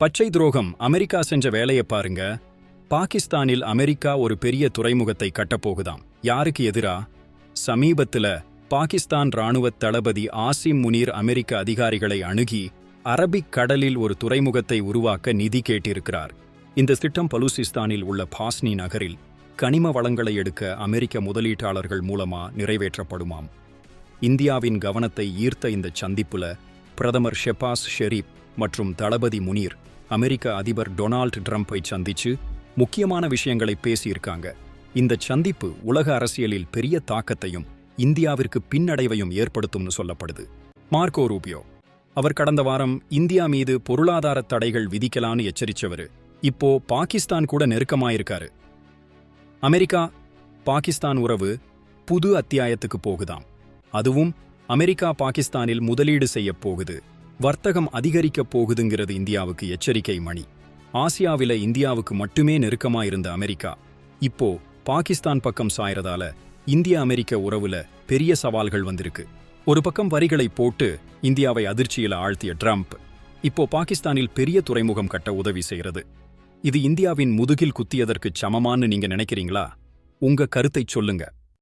பச்சை துரோகம் அமெரிக்கா செஞ்ச வேலையை பாருங்க. பாகிஸ்தானில் அமெரிக்கா ஒரு பெரிய துறைமுகத்தை கட்டப்போகுதாம். யாருக்கு எதிரா? சமீபத்துல பாகிஸ்தான் ராணுவ தளபதி ஆசிம் முனீர் அமெரிக்க அதிகாரிகளை அணுகி அரபிக் கடலில் ஒரு துறைமுகத்தை உருவாக்க நிதி கேட்டிருக்கிறார். இந்த திட்டம் பலூசிஸ்தானில் உள்ள பாஸ்னி நகரில் கனிம வளங்களை எடுக்க அமெரிக்க முதலீட்டாளர்கள் மூலமா நிறைவேற்றப்படுமாம். இந்தியாவின் கவனத்தை ஈர்த்த இந்த சந்திப்புல பிரதமர் ஷெபாஸ் ஷெரீப் மற்றும் தளபதி முனீர் அமெரிக்க அதிபர் டொனால்ட் ட்ரம்ப்பை சந்திச்சு முக்கியமான விஷயங்களை பேசியிருக்காங்க. இந்த சந்திப்பு உலக அரசியலில் பெரிய தாக்கத்தையும் இந்தியாவிற்கு பின்னடைவையும் ஏற்படுத்தும்னு சொல்லப்படுது. மார்க்கோ ரூபியோ அவர் கடந்த வாரம் இந்தியா மீது பொருளாதார தடைகள் விதிக்கலான்னு எச்சரிச்சவரு. இப்போ பாகிஸ்தான் கூட நெருக்கமாயிருக்காரு. அமெரிக்கா பாகிஸ்தான் உறவு புது அத்தியாயத்துக்கு போகுதாம். அதுவும் அமெரிக்கா பாகிஸ்தானில் முதலீடு செய்யப் போகுது. வர்த்தகம் அதிகரிக்கப் போகுதுங்கிறது இந்தியாவுக்கு எச்சரிக்கை மணி. ஆசியாவில இந்தியாவுக்கு மட்டுமே நெருக்கமா இருந்த அமெரிக்கா இப்போ பாகிஸ்தான் பக்கம் சாயறதால இந்திய அமெரிக்க உறவுல பெரிய சவால்கள் வந்திருக்கு. ஒரு பக்கம் வரிகளை போட்டு இந்தியாவை அதிர்ச்சியில ஆழ்த்திய ட்ரம்ப் இப்போ பாகிஸ்தானில் பெரிய துறைமுகம் கட்ட உதவி செய்கிறது இது இந்தியாவின் முதுகில் குத்தியதற்கு சமமான்னு நீங்க நினைக்கிறீங்களா? உங்க கருத்தைச் சொல்லுங்க.